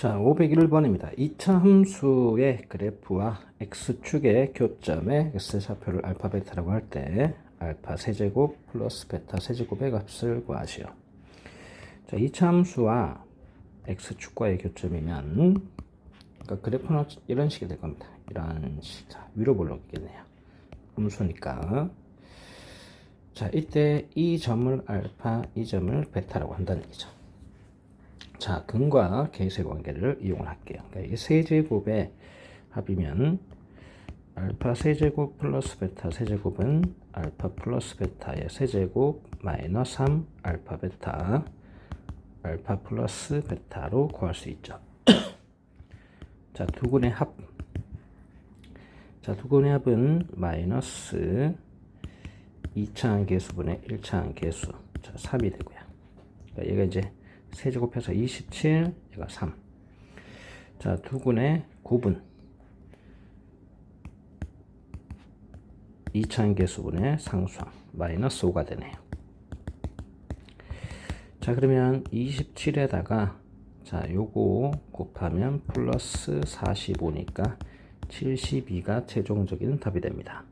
자, 501번입니다. 2차 함수의 그래프와 x축의 교점의 x좌표를 알파 베타라고 할 때 알파 세제곱 플러스 베타 세제곱의 값을 구하시오. 자, 2차 함수와 x축과의 교점이면 그러니까 그래프는 이런 식이 될 겁니다. 이런 식. 자, 위로 볼록이겠네요. 함수니까. 자, 이때 이 점을 알파, 이 점을 베타라고 한다는 얘기죠. 자, 근과 계수의 관계를 이용을 할게요. 그러니까 이게 세제곱의 합이면 알파 세제곱 플러스 베타 세제곱은 알파 플러스 베타의 세제곱 마이너스 3 알파 베타 알파 플러스 베타로 구할 수 있죠. 자, 두 근의 합. 자, 두 근의 합은 마이너스 2차항 계수분의 1차항 계수. 자, 3이 되고요. 그러니까 얘가 이제 세제곱해서 27, 얘가 3. 자, 두 근의 곱은 2차항 계수분의 상수항 마이너스 5가 되네요. 자, 그러면 27에다가 자, 요거 곱하면 플러스 45니까 72가 최종적인 답이 됩니다.